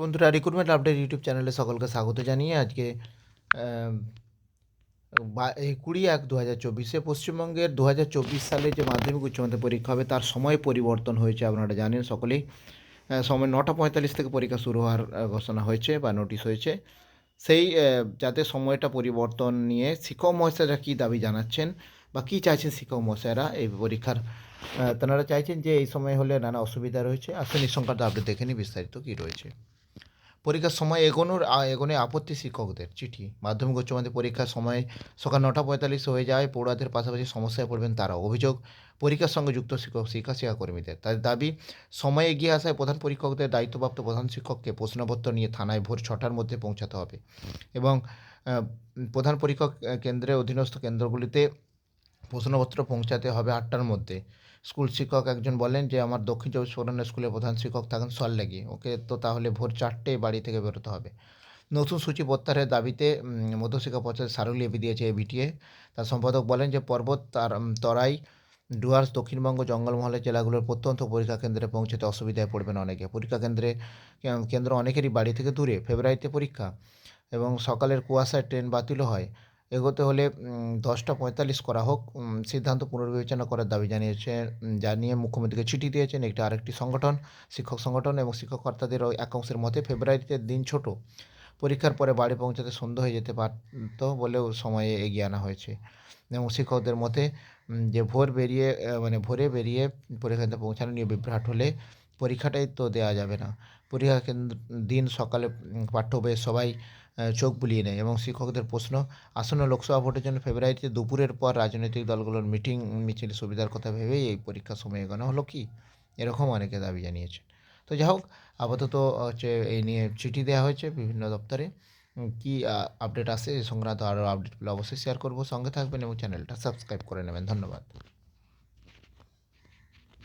বন্ধুরা recruitment update YouTube চ্যানেলে সকলকে স্বাগত জানিয়ে আজকে কুড়ি এক দু হাজার চব্বিশে পশ্চিমবঙ্গের দু হাজার চব্বিশ সালে যে মাধ্যমিক উচ্চ মাধ্যমিক পরীক্ষা হবে তার সময় পরিবর্তন হয়েছে, আপনারা জানেন সকলেই। সময় নটা পঁয়তাল্লিশ থেকে পরীক্ষা শুরু হওয়ার ঘোষণা হয়েছে বা নোটিশ হয়েছে। সেই যাতে সময়টা পরিবর্তন নিয়ে শিক্ষক মহাশয়রা কী দাবি জানাচ্ছেন বা কী চাইছেন শিক্ষক মহাশয়রা এই পরীক্ষার তেনারা চাইছেন যে এই সময় হলে নানা অসুবিধা রয়েছে। এই সংক্রান্ত আপডেট দেখে নিই বিস্তারিত কী রয়েছে। পরীক্ষার সময় এগোনোর এগোনে আপত্তি শিক্ষকদের, চিঠি। মাধ্যমিক উচ্চ মাধ্যমিক পরীক্ষার সময় সকাল নটা পঁয়তাল্লিশ হয়ে যায়, পড়ুয়াদের পাশাপাশি সমস্যায় পড়বেন তারা। অভিযোগ, পরীক্ষার সঙ্গে যুক্ত শিক্ষক শিক্ষা শিক্ষা কর্মীদের তাদের দাবি, সময় এগিয়ে আসায় প্রধান পরীক্ষকদের দায়িত্বপ্রাপ্ত প্রধান শিক্ষককে প্রশ্নপত্র নিয়ে থানায় ভোর ছটার মধ্যে পৌঁছাতে হবে। এবং প্রধান পরীক্ষক কেন্দ্রের অধীনস্থ কেন্দ্রগুলিতে প্রশ্নপত্র পৌঁছাতে হবে আটটার মধ্যে। স্কুল শিক্ষক একজন বলেন যে, আমার দক্ষিণ চব্বিশ পরগনা স্কুলের প্রধান শিক্ষক থাকেন সল্লেগে। ওকে তো তাহলে ভোর চারটে বাড়ি থেকে বেরোতে হবে। নতুন সূচি প্রত্যাহারের দাবিতে মধ্যশিক্ষা পর্ষদ স্মারকলিপি দিয়েছে এবিটিএ তার সম্পাদক বলেন যে, পর্বত, তার তরাই, ডুয়ার্স, দক্ষিণবঙ্গ জঙ্গলমহলের জেলাগুলোর প্রত্যন্ত পরীক্ষা কেন্দ্রে পৌঁছতে অসুবিধায় পড়বেন অনেকে। পরীক্ষা কেন্দ্রে কেন্দ্র অনেকেরই বাড়ি থেকে দূরে, ফেব্রুয়ারিতে পরীক্ষা এবং সকালের কুয়াশায় ট্রেন বাতিল হয়। এগোতে হলে দশটা পঁয়তাল্লিশ করা হোক সিদ্ধান্ত পুনর্বিবেচনা করার দাবি জানিয়েছে জানিয়ে মুখ্যমন্ত্রীকে চিঠি দিয়েছেন একটি আরেকটি সংগঠন, শিক্ষক সংগঠন এবং শিক্ষক কর্তাদের ওই এক অংশের মতে ফেব্রুয়ারিতে দিন ছোট, পরীক্ষার পরে বাড়ি পৌঁছাতে সন্ধ্যা হয়ে যেতে পারত বলেও সময়ে এগিয়ে আনা হয়েছে। এবং শিক্ষকদের মতে যে ভোর বেরিয়ে মানে ভোরে বেরিয়ে পরীক্ষাতে পৌঁছানো নিয়ে বিভ্রাট হলে পরীক্ষাটাই তো দেওয়া যাবে না। পরীক্ষা কেন্দ্র, দিন সকালে পাঠ্য বইয়ে সবাই চোখ বুলিয়ে নেয় এবং শিক্ষকদের প্রশ্ন, আসন্ন লোকসভা ভোটের জন্য ফেব্রুয়ারিতে দুপুরের পর রাজনৈতিক দলগুলোর মিটিং, মিছিল সুবিধার কথা ভেবেই এই পরীক্ষার সময় এগোনো হলো কি? এরকম অনেকে দাবি জানিয়েছেন। তো যাই হোক, আপাতত হচ্ছে এই নিয়ে চিঠি দেওয়া হয়েছে বিভিন্ন দপ্তরে। কি আপডেট আসে এই সংক্রান্ত আরও আপডেটগুলো অবশ্যই শেয়ার করব। সঙ্গে থাকবেন এবং চ্যানেলটা সাবস্ক্রাইব করে নেবেন। ধন্যবাদ।